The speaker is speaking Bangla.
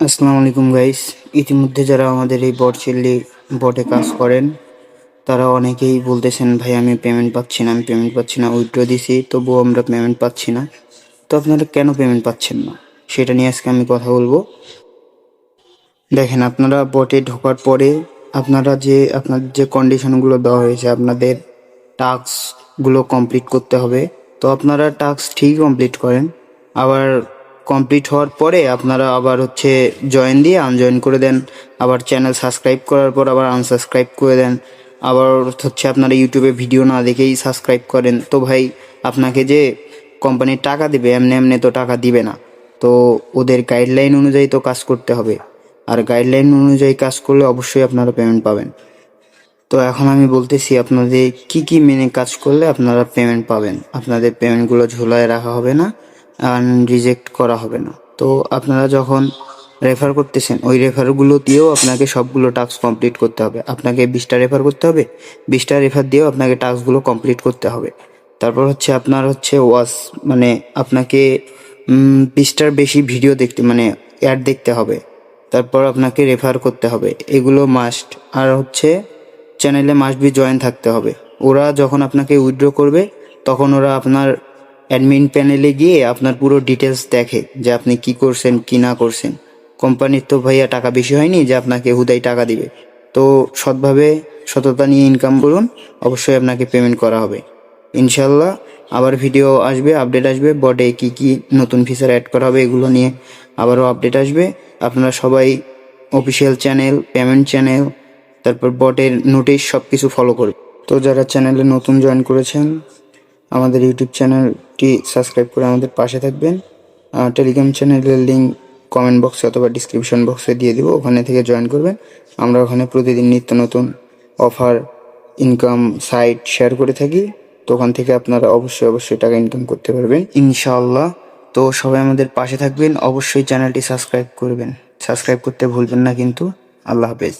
আসসালামু আলাইকুম গাইস ইতিমধ্যে যারা আমাদের এই বট চিল্লি বটে কাজ করেন, তারা অনেকেই বলতেছেন, ভাই, আমি পেমেন্ট পাচ্ছি না, আমি পেমেন্ট পাচ্ছি না উইথড্র দিছি, তবুও আমরা পেমেন্ট পাচ্ছি না। তো আপনারা কেন পেমেন্ট পাচ্ছেন না? সেটা নিয়ে আজকে আমি কথা বলব। দেখেন, আপনারা বটে ঢোকার পরে আপনারা যে আপনাদের যে কন্ডিশনগুলো দেওয়া হয়েছে, আপনাদের টাস্কগুলো কমপ্লিট করতে হবে। তো আপনারা টাস্ক ঠিকই কমপ্লিট করেন। আবার কমপ্লিট হওয়ার পরে আপনারা আবার হচ্ছে জয়েন দিয়ে আনজয়েন করে দেন। আবার চ্যানেল সাবস্ক্রাইব করার পর আবার আনসাবস্ক্রাইব করে দেন। আবার হচ্ছে আপনারা ইউটিউবে ভিডিও না দেখেই সাবস্ক্রাইব করেন। তো ভাই, আপনাকে যে কোম্পানির টাকা দিবে, এমনি এমনি তো টাকা দিবে না। তো ওদের গাইডলাইন অনুযায়ী তো কাজ করতে হবে। আর গাইডলাইন অনুযায়ী কাজ করলে অবশ্যই আপনারা পেমেন্ট পাবেন। তো এখন আমি বলতেছি, আপনাদের কি কি মেনে কাজ করলে আপনারা পেমেন্ট পাবেন? আপনাদের পেমেন্টগুলো ঝোলায় রাখা হবে না। রিজেক্ট করা হবে না। তো আপনারা যখন রেফার করতেছেন, ওই রেফারগুলো দিয়েও আপনাকে সবগুলো টাস্ক কমপ্লিট করতে হবে। আপনাকে বিশটা রেফার করতে হবে, বিশটা রেফার দিয়েও আপনাকে টাস্কগুলো কমপ্লিট করতে হবে। তারপর হচ্ছে আপনার হচ্ছে ওয়াস মানে আপনাকে বিশটার বেশি ভিডিও দেখতে মানে অ্যাড দেখতে হবে। তারপর আপনাকে রেফার করতে হবে। এগুলো মাস্ট আর হচ্ছে চ্যানেলে মাস্ট বি জয়েন থাকতে হবে। ওরা যখন আপনাকে উইথড্র করবে, তখন ওরা আপনার অ্যাডমিন প্যানেলে গিয়ে আপনার পুরো ডিটেলস দেখে যে আপনি কি করছেন, কি না করছেন। কোম্পানির তো ভাইয়া টাকা বেশি হয়নি যে আপনাকে হুদাই টাকা দিবে। তো সৎভাবে সততা নিয়ে ইনকাম করুন, অবশ্যই আপনাকে পেমেন্ট করা হবে। ইনশাল্লাহ আবার ভিডিও আসবে আপডেট আসবে বটে কি কি নতুন ফিচার অ্যাড করা হবে এগুলো নিয়ে আবারও আপডেট আসবে। আপনারা সবাই অফিসিয়াল চ্যানেল পেমেন্ট চ্যানেল তারপর বটের নোটিশ সব কিছু ফলো করবে তো যারা চ্যানেলে নতুন জয়েন করেছেন, আমাদের ইউটিউব চ্যানেলটি সাবস্ক্রাইব করে আমাদের পাশে থাকবেন। টেলিগ্রাম চ্যানেলের লিঙ্ক কমেন্ট বক্সে অথবা ডিসক্রিপশন বক্সে দিয়ে দিব। ওখানে থেকে জয়েন করবেন। আমরা ওখানে প্রতিদিন নিত্য নতুন অফার ইনকাম সাইট শেয়ার করে থাকি। তো ওখান থেকে আপনারা অবশ্যই অবশ্যই টাকা ইনকাম করতে পারবেন। ইনশাআল্লাহ। তো সবাই আমাদের পাশে থাকবেন। অবশ্যই চ্যানেলটি সাবস্ক্রাইব করবেন। সাবস্ক্রাইব করতে ভুলবেন না কিন্তু। আল্লাহ হাফেজ।